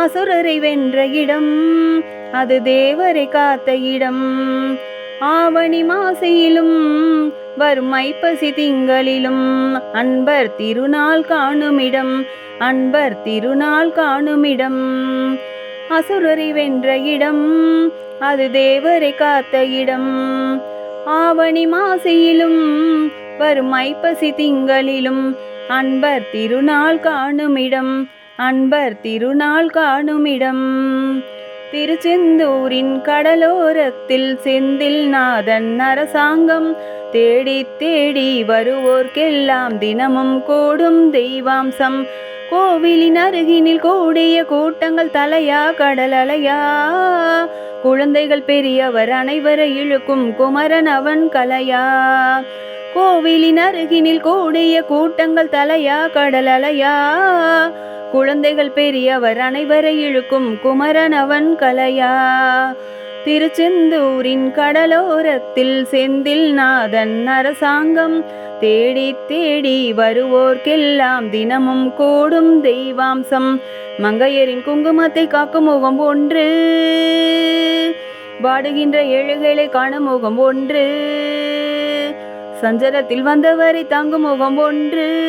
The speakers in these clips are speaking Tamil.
அசுரரை வென்ற இடம் அது தேவரை காத்த இடம். ஆவணி மாசையிலும் வரும் ஐப்பசி திங்களிலும் அன்பர் திருநாள் காணுமிடம் அன்பர் திருநாள் காணுமிடம். அசுரரை வென்ற இடம் அது தேவரை காத்த இடம். ஆவணி மாசையிலும் வரும் ஐப்பசி திங்களிலும் அன்பர் திருநாள் காணுமிடம். அன்பர் திருநாள் காணுமிடம். திருச்செந்தூரின் கடலோரத்தில் செந்தில் நாதன் அரசாங்கம். தேடி தேடி வருவோர்க்கெல்லாம் தினமும் கூடும் தெய்வாம்சம். கோவிலின் அருகினில் கூடிய கூட்டங்கள் தலையா கடலலையா குழந்தைகள் பெரியவர் அனைவரை இழுக்கும் குமரன் அவன் கலையா. கோவிலின் அருகினில் கூடிய கூட்டங்கள் தலையா கடலலையா குழந்தைகள் பெரியவர் அனைவரை இழுக்கும் குமரன் அவன் கலையா. திருச்செந்தூரின் கடலோரத்தில் செந்தில் நாதன் அரசாங்கம். தேடி தேடி வருவோர்க்கெல்லாம் தினமும் கூடும் தெய்வாம்சம். மங்கையரின் குங்குமத்தை காக்கும் முகம் ஒன்று. வாடுகின்ற ஏழுகளை காணும் முகம் ஒன்று. சஞ்சலத்தில் வந்தவரை தாங்கும் முகம் ஒன்று.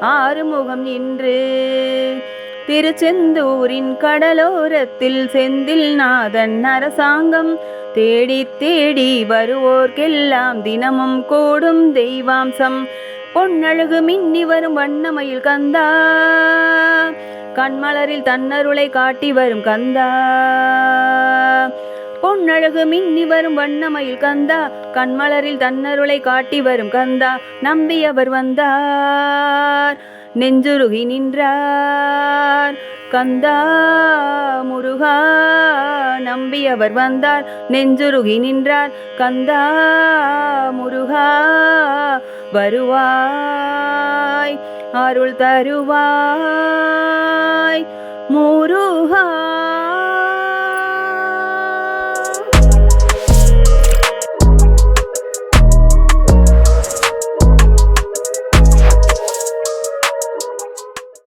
ஆறுமுகம் நின்று திருச்செந்தூரின் கடலோரத்தில் செந்தில் நாதன் அரசாங்கம் தேடி தேடி வருவோர்க்கெல்லாம் தினமும் கூடும் தெய்வாம்சம். பொன்னழகு மின்னி வரும் வண்ணமயில் கந்தா. கண்மலரில் தன்னருளை காட்டி வரும் கந்தா. பொன்னழகு மின்னி வரும் வண்ணமயில் கந்தா கண்மலரில் தன்னருளை காட்டி வரும் கந்தா நம்பியவர் வந்தார் நெஞ்சுருகி நின்றார். கந்தா முருகா நம்பியவர் வந்தார் நெஞ்சுருகி நின்றார். கந்தா முருகா வருவாய் அருள் தருவாய் முருகா.